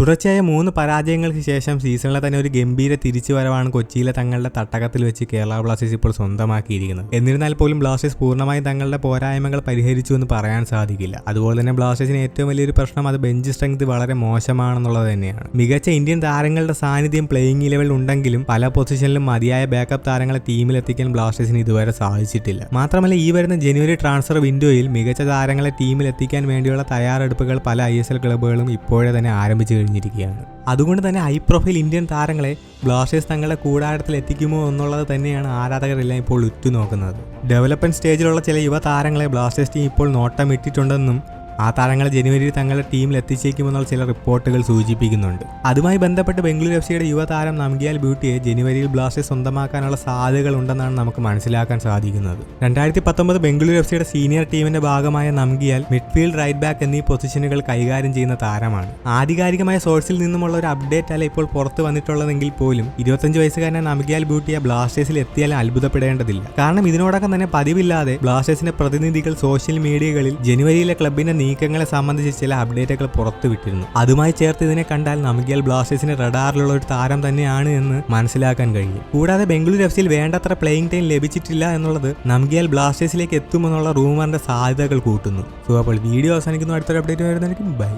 തുടർച്ചയായ മൂന്ന് പരാജയങ്ങൾക്ക് ശേഷം സീസണിലെ തന്നെ ഒരു ഗംഭീര തിരിച്ചുവരവാണ് കൊച്ചിയിലെ തങ്ങളുടെ തട്ടകത്തിൽ വെച്ച് കേരള ബ്ലാസ്റ്റേഴ്സ് ഇപ്പോൾ സ്വന്തമാക്കിയിരിക്കുന്നത്. എന്നിരുന്നാൽ പോലും ബ്ലാസ്റ്റേഴ്സ് പൂർണമായും തങ്ങളുടെ പോരായ്മകൾ പരിഹരിച്ചു എന്ന് പറയാൻ സാധിക്കില്ല. അതുപോലെ തന്നെ ബ്ലാസ്റ്റേഴ്സിന് ഏറ്റവും വലിയൊരു പ്രശ്നം അത് ബെഞ്ച് സ്ട്രെങ്ത് വളരെ മോശമാണെന്നുള്ളത് തന്നെയാണ്. മികച്ച ഇന്ത്യൻ താരങ്ങളുടെ സാന്നിധ്യം പ്ലേയിങ് ലെവൽ ഉണ്ടെങ്കിലും പല പൊസിഷനിലും മതിയായ ബാക്കപ്പ് താരങ്ങളെ ടീമിലെത്തിക്കാൻ ബ്ലാസ്റ്റേഴ്സിന് ഇതുവരെ സാധിച്ചിട്ടില്ല. മാത്രമല്ല ഈ വരുന്ന ജനുവരി ട്രാൻസ്ഫർ വിൻഡോയിൽ മികച്ച താരങ്ങളെ ടീമിലെത്തിക്കാൻ വേണ്ടിയുള്ള തയ്യാറെടുപ്പുകൾ പല ഐ ക്ലബ്ബുകളും ഇപ്പോഴേ തന്നെ ആരംഭിച്ചു കഴിഞ്ഞിരിക്കുകയാണ് അതുകൊണ്ട് തന്നെ ഹൈ പ്രൊഫൈൽ ഇന്ത്യൻ താരങ്ങളെ ബ്ലാസ്റ്റേഴ്സ് തങ്ങളുടെ കൂടാരത്തിൽ എത്തിക്കുമോ എന്നുള്ളത് തന്നെയാണ് ആരാധകരെല്ലാം ഇപ്പോൾ ഉറ്റുനോക്കുന്നത്. ഡെവലപ്മെന്റ് സ്റ്റേജിലുള്ള ചില യുവ താരങ്ങളെ ബ്ലാസ്റ്റേഴ്സ് ടീം ഇപ്പോൾ നോട്ടമിട്ടിട്ടുണ്ടെന്നും ആ താരങ്ങളെ ജനുവരിയിൽ തങ്ങളുടെ ടീമിൽ എത്തിച്ചേക്കുമെന്നുള്ള ചില റിപ്പോർട്ടുകൾ സൂചിപ്പിക്കുന്നുണ്ട്. അതുമായി ബന്ധപ്പെട്ട് ബംഗളൂരു എഫ് സിയുടെ യുവതാരം നംഗിയാൽ ബ്യൂട്ടിയെ ജനുവരിയിൽ ബ്ലാസ്റ്റേഴ്സ് സ്വന്തമാക്കാനുള്ള സാധ്യതകൾ ഉണ്ടെന്നാണ് നമുക്ക് മനസ്സിലാക്കാൻ സാധിക്കുന്നത്. രണ്ടായിരത്തി പത്തൊമ്പത് ബംഗളൂരു എഫ് സിയുടെ സീനിയർ ടീമിന്റെ ഭാഗമായ നംഗിയാൽ മിഡ്ഫീൽഡ് റൈറ്റ് ബാക്ക് എന്നീ പൊസിഷനുകൾ കൈകാര്യം ചെയ്യുന്ന താരമാണ്. ആധികാരികമായ സോഴ്സിൽ നിന്നുമുള്ള ഒരു അപ്ഡേറ്റ് അല്ല ഇപ്പോൾ പുറത്തു വന്നിട്ടുള്ളതെങ്കിൽ പോലും ഇരുപത്തഞ്ച് വയസ്സുകാരനെ നംഗിയാൽ ബ്യൂട്ടിയെ ബ്ലാസ്റ്റേഴ്സിൽ എത്തിയാൽ അത്ഭുതപ്പെടേണ്ടതില്ല. കാരണം ഇതിനോടകം തന്നെ പതിവില്ലാതെ ബ്ലാസ്റ്റേഴ്സിന്റെ പ്രതിനിധികൾ സോഷ്യൽ മീഡിയകളിൽ ജനുവരിയിലെ ക്ലബിന്റെ നീക്കങ്ങളെ സംബന്ധിച്ച് ചില അപ്ഡേറ്റുകൾ പുറത്തുവിട്ടിരുന്നു അതുമായി ചേർത്ത് ഇതിനെ കണ്ടാൽ നമുക്ക് ബ്ലാസ്റ്റേഴ്സിന് റഡാറിലുള്ള ഒരു താരം തന്നെയാണ് എന്ന് മനസ്സിലാക്കാൻ കഴിയും കൂടാതെ ബംഗളൂരു എഫ് സിയിൽ വേണ്ടത്ര പ്ലേയിങ് ടൈം ലഭിച്ചിട്ടില്ല എന്നുള്ളത് നമുക്ക് ബ്ലാസ്റ്റേഴ്സിലേക്ക് എത്തുമെന്നുള്ള റൂമറിന്റെ സാധ്യതകൾ കൂട്ടുന്നു. സോ അപ്പോൾ വീഡിയോ അവസാനിക്കുന്നു. അടുത്തൊരു അപ്ഡേറ്റ് വരുന്നതായിരിക്കും. ബൈ